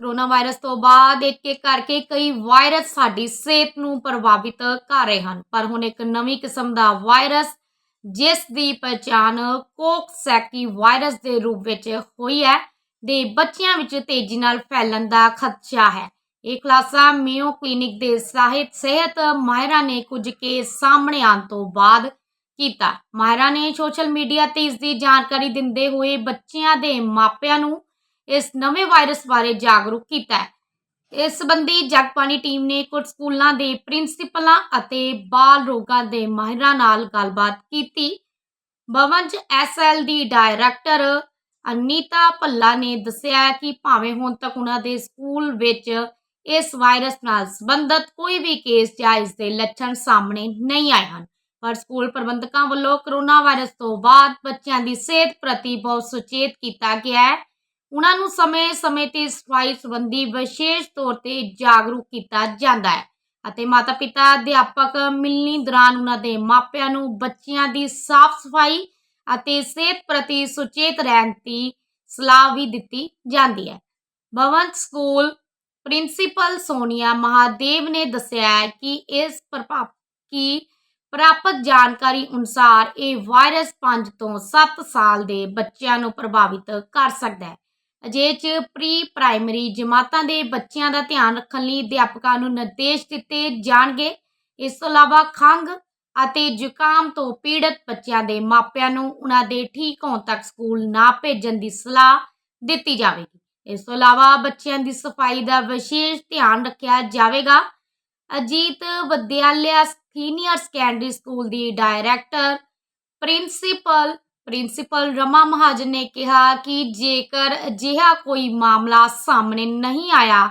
Corona virus ਤੋਂ ਬਾਅਦ ਇੱਕ ਇੱਕ ਕਰਕੇ ਕਈ ਵਾਇਰਸ ਸਾਡੀ ਸਿਹਤ ਨੂੰ ਪ੍ਰਭਾਵਿਤ ਕਰ ਰਹੇ ਹਨ। ਪਰ ਹੁਣ ਇੱਕ ਨਵੀਂ ਕਿਸਮ ਦਾ ਵਾਇਰਸ, ਜਿਸ ਦੀ ਪਛਾਣ ਕੋਕਸੈਕੀ ਵਾਇਰਸ ਦੇ ਰੂਪ ਵਿੱਚ ਹੋਈ ਹੈ, ਦੇ ਬੱਚਿਆਂ ਵਿੱਚ ਤੇਜ਼ੀ ਨਾਲ ਫੈਲਣ ਦਾ ਖਦਸ਼ਾ ਹੈ। ਇਹ ਖੁਲਾਸਾ ਮੇਓ ਕਲੀਨਿਕ ਦੇ ਸਾਹਿਤ ਸਿਹਤ ਮਾਹਿਰਾਂ ਨੇ ਕੁਝ ਕੇਸ ਸਾਹਮਣੇ ਆਉਣ ਤੋਂ ਬਾਅਦ ਕੀਤਾ। ਮਾਹਿਰਾਂ ਨੇ ਸੋਸ਼ਲ ਮੀਡੀਆ ਤੇ ਇਸ ਦੀ ਜਾਣਕਾਰੀ ਦਿੰਦੇ ਹੋਏ ਬੱਚਿਆਂ ਦੇ ਮਾਪਿਆਂ ਨੂੰ ਇਸ ਨਵੇਂ ਵਾਇਰਸ ਬਾਰੇ ਜਾਗਰੂਕ ਕੀਤਾ ਹੈ। ਇਸ ਸੰਬੰਧੀ ਜਗਬਾਣੀ ਟੀਮ ਨੇ ਕੁਝ ਸਕੂਲਾਂ ਦੇ ਪ੍ਰਿੰਸੀਪਲਾਂ ਅਤੇ ਬਾਲ ਰੋਗਾਂ ਦੇ ਮਾਹਿਰਾਂ ਨਾਲ ਗੱਲਬਾਤ ਕੀਤੀ। ਭਵਨ ਚ ਐਸਐਲ ਦੀ ਡਾਇਰੈਕਟਰ ਅਨੀਤਾ ਭੱਲਾ ਨੇ ਦੱਸਿਆ ਕਿ ਭਾਵੇਂ ਹੁਣ ਤੱਕ ਉਹਨਾਂ ਦੇ ਸਕੂਲ ਵਿੱਚ ਇਸ ਵਾਇਰਸ ਨਾਲ ਸੰਬੰਧਿਤ ਕੋਈ ਵੀ ਕੇਸ ਜਾਂ ਇਸ ਦੇ ਲੱਛਣ ਸਾਹਮਣੇ ਨਹੀਂ ਆਏ ਹਨ, ਪਰ ਸਕੂਲ ਪ੍ਰਬੰਧਕਾਂ ਵੱਲੋਂ ਕਰੋਨਾ ਵਾਇਰਸ ਤੋਂ ਬਾਅਦ ਬੱਚਿਆਂ ਦੀ ਸਿਹਤ ਪ੍ਰਤੀ ਬਹੁਤ ਸੁਚੇਤ ਕੀਤਾ ਗਿਆ ਹੈ। ਉਹਨਾਂ ਨੂੰ ਸਮੇਂ-ਸਮੇਂ ਤੇ ਸਫ਼ਾਈ ਸੰਬੰਧੀ ਵਿਸ਼ੇਸ਼ ਤੌਰ ਤੇ ਜਾਗਰੂਕ ਕੀਤਾ ਜਾਂਦਾ ਹੈ ਅਤੇ ਮਾਤਾ-ਪਿਤਾ, ਅਧਿਆਪਕ ਮਿਲਣੀ ਦੌਰਾਨ ਉਹਨਾਂ ਦੇ ਮਾਪਿਆਂ ਨੂੰ ਬੱਚਿਆਂ ਦੀ ਸਾਫ਼ ਸਫ਼ਾਈ ਅਤੇ ਸਿਹਤ ਪ੍ਰਤੀ ਸੁਚੇਤ ਰਹਿਣ ਦੀ ਸਲਾਹ ਵੀ ਦਿੱਤੀ ਜਾਂਦੀ ਹੈ। ਭਵਨ ਸਕੂਲ ਪ੍ਰਿੰਸੀਪਲ ਸੋਨੀਆ ਮਹਾਦੇਵ ਨੇ ਦੱਸਿਆ ਹੈ ਕਿ ਇਸ ਪ੍ਰਭਾਵ ਕੀ ਪ੍ਰਾਪਤ ਜਾਣਕਾਰੀ ਅਨੁਸਾਰ ਇਹ ਵਾਇਰਸ 5 ਤੋਂ 7 ਸਾਲ ਦੇ ਬੱਚਿਆਂ ਨੂੰ ਪ੍ਰਭਾਵਿਤ ਕਰ ਸਕਦਾ ਹੈ। ਅਜੇ ਚ ਪ੍ਰੀ ਪ੍ਰਾਇਮਰੀ ਜਮਾਤਾਂ ਦੇ ਬੱਚਿਆਂ ਦਾ ਧਿਆਨ ਰੱਖਣ ਲਈ ਅਧਿਆਪਕਾਂ ਨੂੰ ਨਿਰਦੇਸ਼ ਦਿੱਤੇ ਜਾਣਗੇ। ਇਸ ਤੋਂ ਇਲਾਵਾ ਖੰਘ ਅਤੇ ਜ਼ੁਕਾਮ ਤੋਂ ਪੀੜਤ ਬੱਚਿਆਂ ਦੇ ਮਾਪਿਆਂ ਨੂੰ ਉਹਨਾਂ ਦੇ ਠੀਕ ਹੋਣ ਤੱਕ ਸਕੂਲ ਨਾ ਭੇਜਣ ਦੀ ਸਲਾਹ ਦਿੱਤੀ ਜਾਵੇਗੀ। ਇਸ ਤੋਂ ਇਲਾਵਾ ਬੱਚਿਆਂ ਦੀ ਸਫ਼ਾਈ ਦਾ ਵਿਸ਼ੇਸ਼ ਧਿਆਨ ਰੱਖਿਆ ਜਾਵੇਗਾ। Ajit Vidyalaya senior secondary school ਦੀ director, principal principal Rama Mahajan ਨੇ ਕਿਹਾ ਕਿ ਜੇਕਰ ਅਜਿਹਾ ਕੋਈ ਮਾਮਲਾ ਸਾਹਮਣੇ ਨਹੀਂ ਆਇਆ,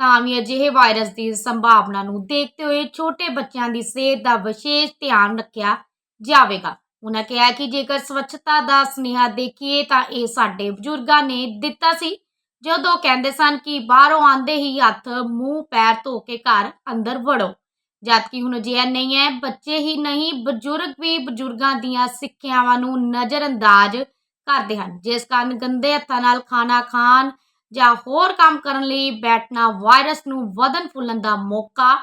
ਤਾਂ ਵੀ ਅਜਿਹੇ ਵਾਇਰਸ ਦੀ ਸੰਭਾਵਨਾ ਨੂੰ ਦੇਖਦੇ ਹੋਏ ਛੋਟੇ ਬੱਚਿਆਂ ਦੀ ਸਿਹਤ ਦਾ ਵਿਸ਼ੇਸ਼ ਧਿਆਨ ਰੱਖਿਆ ਜਾਵੇਗਾ। ਉਹਨਾਂ ਕਿਹਾ ਕਿ ਜੇਕਰ ਸਵੱਛਤਾ ਦਾ ਸੁਨੇਹਾ ਦੇਖੀਏ, ਤਾਂ ਇਹ ਸਾਡੇ ਬਜ਼ੁਰਗਾਂ ਨੇ ਦਿੱਤਾ ਸੀ। ਜਦੋਂ ਕਹਿੰਦੇ ਸਨ ਕਿ ਬਾਹਰੋਂ ਆਂਦੇ ਹੀ ਹੱਥ, ਮੂੰਹ, ਪੈਰ ਧੋ ਕੇ ਘਰ ਅੰਦਰ ਵੜੋ। ਜਦਕਿ ਹੁਣ ਅਜਿਹਾ ਨਹੀਂ ਹੈ, ਬੱਚੇ ਹੀ ਨਹੀਂ, ਬਜ਼ੁਰਗ ਵੀ ਬਜ਼ੁਰਗਾਂ ਦੀਆਂ ਸਿੱਖਿਆਵਾਂ ਨੂੰ ਨਜ਼ਰਅੰਦਾਜ਼ ਕਰਦੇ ਹਨ। ਜਿਸ ਕਾਰਨ ਗੰਦੇ ਹੱਥਾਂ ਨਾਲ ਖਾਣਾ ਖਾਣ ਜਾਂ ਹੋਰ ਕੰਮ ਕਰਨ ਲਈ ਬੈਠਣਾ ਵਾਇਰਸ ਨੂੰ ਵਧਣ ਫੁੱਲਣ ਦਾ ਮੌਕਾ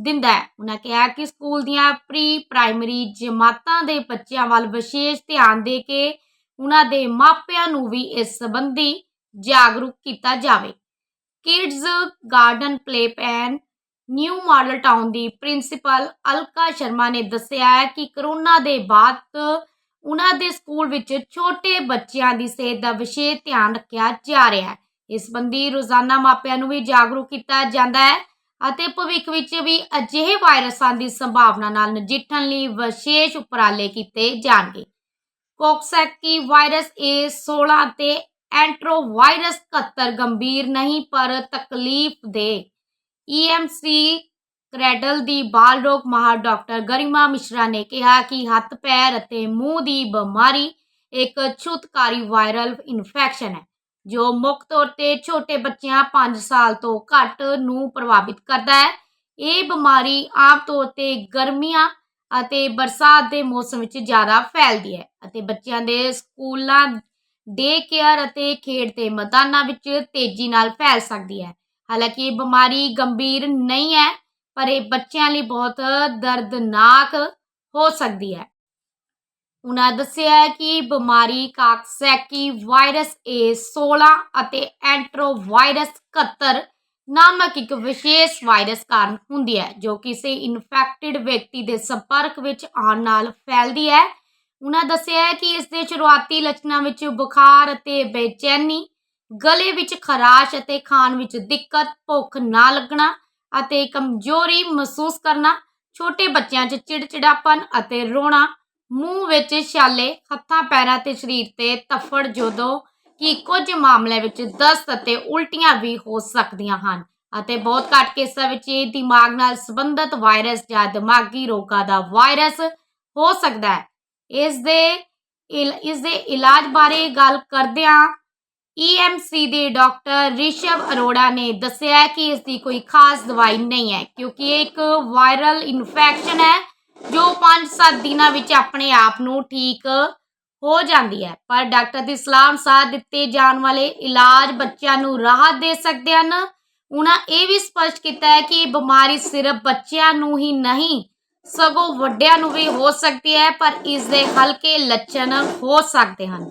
ਦਿੰਦਾ ਹੈ। ਉਹਨਾਂ ਕਿਹਾ ਕਿ ਸਕੂਲ ਦੀਆਂ ਪ੍ਰੀ ਪ੍ਰਾਇਮਰੀ ਜਮਾਤਾਂ ਦੇ ਬੱਚਿਆਂ ਵੱਲ ਵਿਸ਼ੇਸ਼ ਧਿਆਨ ਦੇ ਕੇ ਉਹਨਾਂ ਦੇ ਮਾਪਿਆਂ ਨੂੰ ਵੀ ਇਸ ਸੰਬੰਧੀ ਜਾਗਰੂਕ ਕੀਤਾ ਜਾਵੇ। Kids garden play pen new model town ਦੀ ਪ੍ਰਿੰਸੀਪਲ ਅਲਕਾ ਸ਼ਰਮਾ ਨੇ ਦੱਸਿਆ ਹੈ ਕਿ ਕਰੋਨਾ ਦੇ ਬਾਅਦ ਉਹਨਾਂ ਦੇ ਸਕੂਲ ਵਿੱਚ ਛੋਟੇ ਬੱਚਿਆਂ ਦੀ ਸਿਹਤ ਦਾ ਵਿਸ਼ੇਸ਼ ਧਿਆਨ ਰੱਖਿਆ ਜਾ ਰਿਹਾ ਹੈ। ਇਸ ਸੰਬੰਧੀ ਰੋਜ਼ਾਨਾ ਮਾਪਿਆਂ ਨੂੰ ਵੀ ਜਾਗਰੂਕ ਕੀਤਾ ਜਾਂਦਾ ਹੈ ਅਤੇ ਭਵਿੱਖ ਵਿੱਚ ਵੀ ਅਜਿਹੇ ਵਾਇਰਸਾਂ ਦੀ ਸੰਭਾਵਨਾ ਨਾਲ ਨਜਿੱਠਣ ਲਈ ਵਿਸ਼ੇਸ਼ ਉਪਰਾਲੇ ਕੀਤੇ ਜਾਣਗੇ। ਕੋਕਸੈਕੀ ਵਾਇਰਸ A16 ਤੇ ਐਂਟਰੋਵਾਇਰਸ 71 ਗੰਭੀਰ ਨਹੀਂ, ਪਰ ਤਕਲੀਫ ਦੇ ਈਐਮਸੀ ਕ੍ਰੈਡਲ ਦੀ ਬਾਲ ਰੋਗ ਮਾਹਰ ਡਾਕਟਰ ਗਰਿਮਾ ਮਿਸ਼ਰਾ ਨੇ ਕਿਹਾ ਕਿ ਹੱਥ, ਪੈਰ ਅਤੇ ਮੂੰਹ ਦੀ ਬਿਮਾਰੀ ਇੱਕ ਛੂਤਕਾਰੀ ਵਾਇਰਲ ਇਨਫੈਕਸ਼ਨ ਹੈ, ਜੋ ਮੁੱਖ ਤੌਰ ਤੇ ਛੋਟੇ ਬੱਚਿਆਂ 5 ਸਾਲ ਤੋਂ ਘੱਟ ਨੂੰ ਪ੍ਰਭਾਵਿਤ ਕਰਦਾ ਹੈ। ਇਹ ਬਿਮਾਰੀ ਆਮ ਤੌਰ ਤੇ ਗਰਮੀਆਂ ਅਤੇ ਬਰਸਾਤ ਦੇ ਮੌਸਮ ਵਿੱਚ ਜ਼ਿਆਦਾ ਫੈਲਦੀ ਹੈ ਅਤੇ ਬੱਚਿਆਂ ਦੇ ਸਕੂਲਾਂ, ਡੇ ਕੇਅਰ ਅਤੇ ਖੇਡ ਦੇ ਮੈਦਾਨਾਂ ਵਿੱਚ ਤੇਜ਼ੀ ਨਾਲ ਫੈਲ ਸਕਦੀ ਹੈ। ਹਾਲਾਂਕਿ ਇਹ ਬਿਮਾਰੀ ਗੰਭੀਰ ਨਹੀਂ ਹੈ, ਪਰ ਇਹ ਬੱਚਿਆਂ ਲਈ ਬਹੁਤ ਦਰਦਨਾਕ ਹੋ ਸਕਦੀ ਹੈ। ਉਹਨਾਂ ਦੱਸਿਆ ਕਿ ਬਿਮਾਰੀ ਕਾਕਸੈਕੀ ਵਾਇਰਸ A16 ਅਤੇ ਐਂਟਰੋਵਾਇਰਸ 71 ਨਾਮਕ ਇੱਕ ਵਿਸ਼ੇਸ਼ ਵਾਇਰਸ ਕਾਰਨ ਹੁੰਦੀ ਹੈ, ਜੋ ਕਿਸੇ ਇਨਫੈਕਟਿਡ ਵਿਅਕਤੀ ਦੇ ਸੰਪਰਕ ਵਿੱਚ ਆਉਣ ਨਾਲ ਫੈਲਦੀ ਹੈ। ਉਹਨਾਂ ਦੱਸਿਆ ਹੈ ਕਿ ਇਸ ਦੇ ਸ਼ੁਰੂਆਤੀ ਲੱਛਣਾਂ ਵਿੱਚ ਬੁਖਾਰ ਅਤੇ ਬੇਚੈਨੀ ਗਲੇ ਵਿੱਚ ਖਰਾਸ਼ ਅਤੇ ਖਾਣ ਵਿੱਚ ਦਿੱਕਤ, ਭੁੱਖ ਨਾ ਲੱਗਣਾ ਅਤੇ ਕਮਜ਼ੋਰੀ ਮਹਿਸੂਸ ਕਰਨਾ, ਛੋਟੇ ਬੱਚਿਆਂ 'ਚ ਚਿੜਚਿੜਾਪਨ ਅਤੇ ਰੋਣਾ, ਮੂੰਹ ਵਿੱਚ ਛਾਲੇ, ਹੱਥਾਂ ਪੈਰਾਂ ਤੇ ਸਰੀਰ ਤੇ ਤਫੜ ਜਦੋਂ ਕਿ ਕੁਝ ਮਾਮਲਿਆਂ ਵਿੱਚ ਦਸਤ ਅਤੇ ਉਲਟੀਆਂ ਵੀ ਹੋ ਸਕਦੀਆਂ ਹਨ ਅਤੇ ਬਹੁਤ ਘੱਟ ਕੇਸਾਂ ਵਿੱਚ ਇਹ ਦਿਮਾਗ ਨਾਲ ਸੰਬੰਧਿਤ ਵਾਇਰਸ ਜਾਂ ਦਿਮਾਗੀ ਰੋਗਾਂ ਦਾ ਵਾਇਰਸ ਹੋ ਸਕਦਾ ਹੈ। ਇਸ ਦੇ ਇਲ- ਇਸ ਦੇ ਇਲਾਜ ਬਾਰੇ ਗੱਲ ਕਰਦਿਆਂ ਈਐਮਸੀ ਦੇ ਡਾਕਟਰ ਰਿਸ਼ਵ ਅਰੋੜਾ ਨੇ ਦੱਸਿਆ ਕਿ ਇਸ ਦੀ ਕੋਈ ਖਾਸ ਦਵਾਈ ਨਹੀਂ ਹੈ, ਕਿਉਂਕਿ ਇਹ ਇੱਕ ਵਾਇਰਲ ਇਨਫੈਕਸ਼ਨ ਹੈ, ਜੋ 5-7 ਦਿਨਾਂ ਵਿੱਚ ਆਪਣੇ ਆਪ ਨੂੰ ਠੀਕ ਹੋ ਜਾਂਦੀ ਹੈ। ਪਰ ਡਾਕਟਰ ਦੀ ਸਲਾਹ ਅਨੁਸਾਰ ਦਿੱਤੇ ਜਾਣ ਵਾਲੇ ਇਲਾਜ ਬੱਚਿਆਂ ਨੂੰ ਰਾਹਤ ਦੇ ਸਕਦੇ ਹਨ। ਉਹਨਾਂ ਇਹ ਵੀ ਸਪਸ਼ਟ ਕੀਤਾ ਹੈ ਕਿ ਇਹ ਬਿਮਾਰੀ ਸਿਰਫ ਬੱਚਿਆਂ ਨੂੰ ਹੀ ਨਹੀਂ, ਸਗੋਂ ਵੱਡਿਆਂ ਨੂੰ ਵੀ ਹੋ ਸਕਦੀ ਹੈ, ਪਰ ਇਸ ਦੇ ਹਲਕੇ ਲੱਛਣ ਹੋ ਸਕਦੇ ਹਨ।